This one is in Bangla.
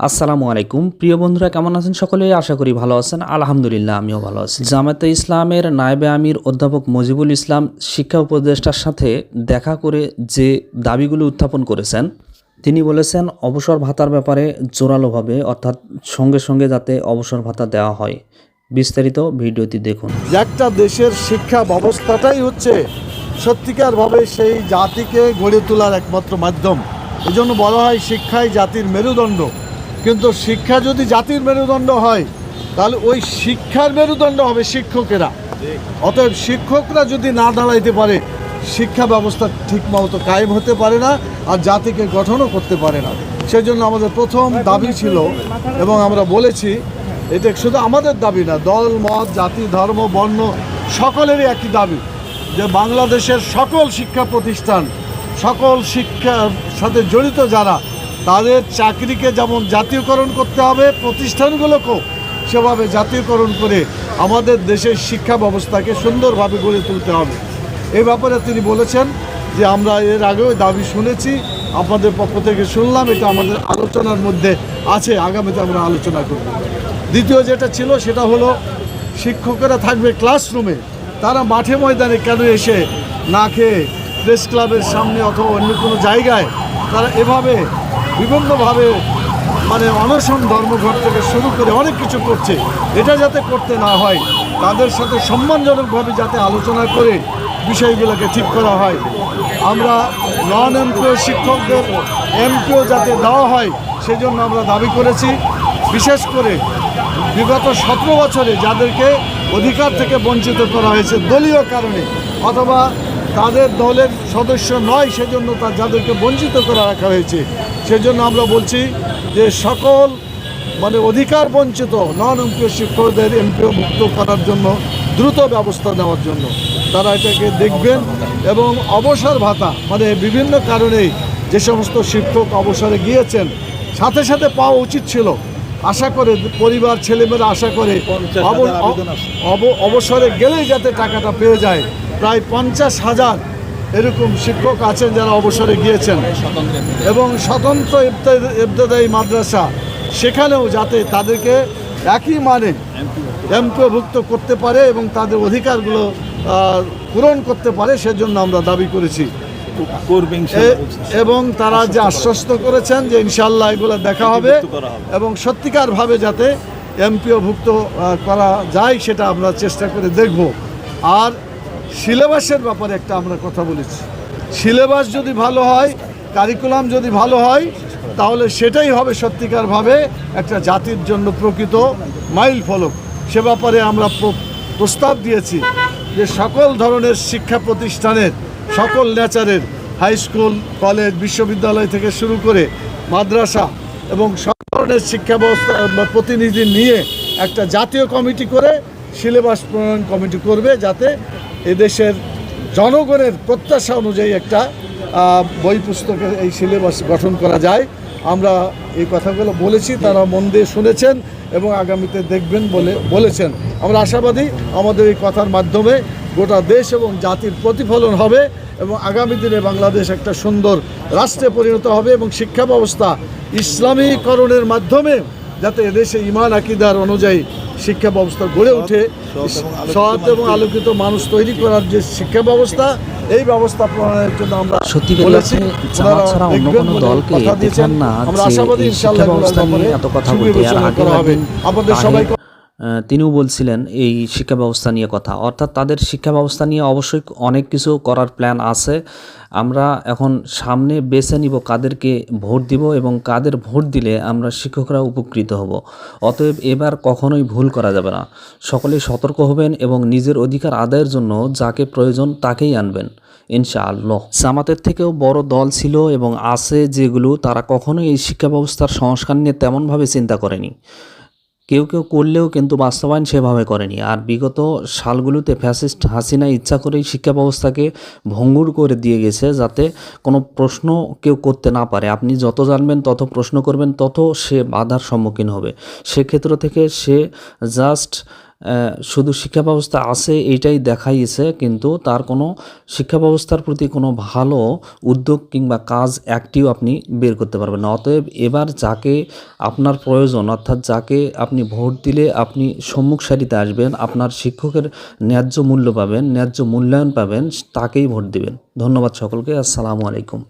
আসসালামু আলাইকুম। প্রিয় বন্ধুরা, কেমন আছেন সকলে? আশা করি ভালো আছেন। আলহামদুলিল্লাহ, আমিও ভালো আছি। জামাতে ইসলামের নায়েবে আমির অধ্যাপক মজিবুল ইসলাম শিক্ষা উপদেষ্টার সাথে দেখা করে যে দাবিগুলো উত্থাপন করেছেন, তিনি বলেছেন, অবসর ভাতার ব্যাপারে জোরালোভাবে, অর্থাৎ সঙ্গে সঙ্গে যাতে অবসর ভাতা দেওয়া হয়। বিস্তারিত ভিডিওটি দেখুন। একটা দেশের শিক্ষা ব্যবস্থাটাই হচ্ছে সত্যিকারভাবে সেই জাতিকে গড়ে তোলার একমাত্র মাধ্যম। এই জন্য বলা হয়, শিক্ষাই জাতির মেরুদণ্ড। কিন্তু শিক্ষা যদি জাতির মেরুদণ্ড হয়, তাহলে ওই শিক্ষার মেরুদণ্ড হবে শিক্ষকেরা। অতএব শিক্ষকরা যদি না দাঁড়াইতে পারে, শিক্ষা ব্যবস্থা ঠিক মতো কায়েম হতে পারে না আর জাতিকে গঠনও করতে পারে না। সেজন্য আমাদের প্রথম দাবি ছিল এবং আমরা বলেছি, এটা শুধু আমাদের দাবি না, দল, মত, জাতি, ধর্ম, বর্ণ, সকলেরই একই দাবি যে বাংলাদেশের সকল শিক্ষা প্রতিষ্ঠান, সকল শিক্ষার সাথে জড়িত যারা তাদের চাকরিকে যেমন জাতীয়করণ করতে হবে, প্রতিষ্ঠানগুলোকেও সেভাবে জাতীয়করণ করে আমাদের দেশের শিক্ষা ব্যবস্থাকে সুন্দরভাবে গড়ে তুলতে হবে। এই ব্যাপারে তিনি বলেছেন যে, আমরা এর আগেও দাবি শুনেছি, আপনাদের পক্ষ থেকে শুনলাম, এটা আমাদের আলোচনার মধ্যে আছে, আগামীতে আমরা আলোচনা করব। দ্বিতীয় যেটা ছিল, সেটা হলো শিক্ষকেরা থাকবে ক্লাসরুমে, তারা মাঠে ময়দানে কেন এসে না খেয়ে প্রেস ক্লাবের সামনে অথবা অন্য কোনো জায়গায় তারা এভাবে বিভিন্নভাবে মানে অনশন ধর্মঘট থেকে শুরু করে অনেক কিছু করছে। এটা যাতে করতে না হয়, তাদের সাথে সম্মানজনকভাবে যাতে আলোচনা করে বিষয়গুলোকে ঠিক করা হয়। আমরা নন এমপিও শিক্ষকদের এমপিও যাতে দেওয়া হয়, সেজন্য আমরা দাবি করেছি। বিশেষ করে বিগত সতেরো বছরে যাদেরকে অধিকার থেকে বঞ্চিত করা হয়েছে দলীয় কারণে, অথবা তাদের দলের সদস্য নয় সেজন্য তার যাদেরকে বঞ্চিত করে রাখা হয়েছে। সেজন্য আমরা বলছি যে সকল মানে অধিকার বঞ্চিত নন এমপিও শিক্ষকদের এমপিও মুক্ত করার জন্য দ্রুত ব্যবস্থা নেওয়ার জন্য তারা এটাকে দেখবেন এবং অবসর ভাতা মানে বিভিন্ন কারণে যে সমস্ত শিক্ষক অবসরে গিয়েছেন সাথে সাথে পাওয়া উচিত ছিল। আশা করে পরিবার ছেলেমেয়েরা আশা করে অব- অব- অবসরে গেলেই যাতে টাকাটা পেয়ে যায়। প্রায় পঞ্চাশ হাজার এরকম শিক্ষক আছেন যারা অবসরে গিয়েছেন। এবং স্বতন্ত্র ইবতে- ইবতেদায়ী মাদ্রাসা সেখানেও যাতে তাদেরকে একই মানে এমপিভুক্ত করতে পারে এবং তাদের অধিকারগুলো পূরণ করতে পারে সেজন্য আমরা দাবি করেছি। এবং তারা যে আশ্বস্ত করেছেন যে ইনশাল্লাহ এগুলো দেখা হবে এবং সত্যিকারভাবে যাতে এমপিওভুক্ত করা যায় সেটা আমরা চেষ্টা করে দেখব। আর সিলেবাসের ব্যাপারে একটা আমরা কথা বলেছি। সিলেবাস যদি ভালো হয় কারিকুলাম যদি ভালো হয়, তাহলে সেটাই হবে সত্যিকারভাবে একটা জাতির জন্য প্রকৃত মাইল ফলক। সে ব্যাপারে আমরা প্রস্তাব দিয়েছি যে সকল ধরনের শিক্ষা প্রতিষ্ঠানের, সকল নেচারের হাই স্কুল কলেজ বিশ্ববিদ্যালয় থেকে শুরু করে মাদ্রাসা এবং সব ধরনের শিক্ষা ব্যবস্থা প্রতিনিধি নিয়ে একটা জাতীয় কমিটি করে সিলেবাস প্রণয়ন কমিটি করবে যাতে এদেশের জনগণের প্রত্যাশা অনুযায়ী একটা বই পুস্তকের এই সিলেবাস গঠন করা যায়। আমরা এই কথাগুলো বলেছি, তারা মন দিয়ে শুনেছেন এবং আগামীতে দেখবেন বলে বলেছেন। আমরা আশাবাদী আমাদের এই কথার মাধ্যমে গোটা দেশ এবং জাতির প্রতিফলন হবে এবং আগামী দিনে বাংলাদেশ একটা সুন্দর রাষ্ট্রে পরিণত হবে এবং শিক্ষা ব্যবস্থা ইসলামীকরণের মাধ্যমে যাতে এদেশে ইমান, আকিদার অনুযায়ী শিক্ষা ব্যবস্থা গড়ে ওঠে সৎ এবং আলোকিত মানুষ তৈরি করার যে শিক্ষা ব্যবস্থা এই ব্যবস্থা প্রণয়নের জন্য আমরা সত্যি বলেছি। হচ্ছে ছাড়া অন্য কোনো দলকে। দেখান না আমরা আশাবাদী ইনশাআল্লাহ শিক্ষা ব্যবস্থা নিয়ে এত কথা বলতে আর আগে আপনাদের সবাইকে তিনিও বলছিলেন এই শিক্ষা ব্যবস্থা নিয়ে কথা। অর্থাৎ তাদের শিক্ষা ব্যবস্থা নিয়ে অবশ্যই অনেক কিছু করার প্ল্যান আছে। আমরা এখন সামনে বেছে নিব কাদেরকে ভোট দিব এবং কাদের ভোট দিলে আমরা শিক্ষকরা উপকৃত হব। অতএব এবার কখনোই ভুল করা যাবে না। সকলে সতর্ক হবেন এবং নিজের অধিকার আদায়ের জন্য যাকে প্রয়োজন তাকেই আনবেন, ইনশাআল্লাহ। জামাতের থেকেও বড় দল ছিল এবং আছে যেগুলো তারা কখনোই এই শিক্ষা ব্যবস্থার সংস্কার নিয়ে তেমনভাবে চিন্তা করেনি। কেউ কেউ করলেও কিন্তু বাস্তবায়ন সেভাবে করেনি। আর বিগত সালগুলোতে ফ্যাসিস্ট হাসিনা ইচ্ছা করেই শিক্ষা ব্যবস্থাকে ভঙ্গুর করে দিয়ে গেছে যাতে কোনো প্রশ্ন কেউ করতে না পারে। আপনি যত জানবেন, তত প্রশ্ন করবেন, তত সে বাধার সম্মুখীন হবে। সেক্ষেত্র থেকে সে জাস্ট শুধু শিক্ষা ব্যবস্থা আছে, এইটাই দেখাইছে, কিন্তু তার কোনো শিক্ষা ব্যবস্থার প্রতি কোনো ভালো উদ্যোগ কিংবা কাজ একটিও আপনি বের করতে পারবেন না। অতএব এবার যাকে আপনার প্রয়োজন, অর্থাৎ যাকে আপনি ভোট দিলে আপনি সম্মুখ সারিতে আসবেন, আপনার শিক্ষকের ন্যায্য মূল্য পাবেন, ন্যায্য মূল্যায়ন পাবেন, তাকেই ভোট দিবেন। ধন্যবাদ সকলকে, আসসালামু আলাইকুম।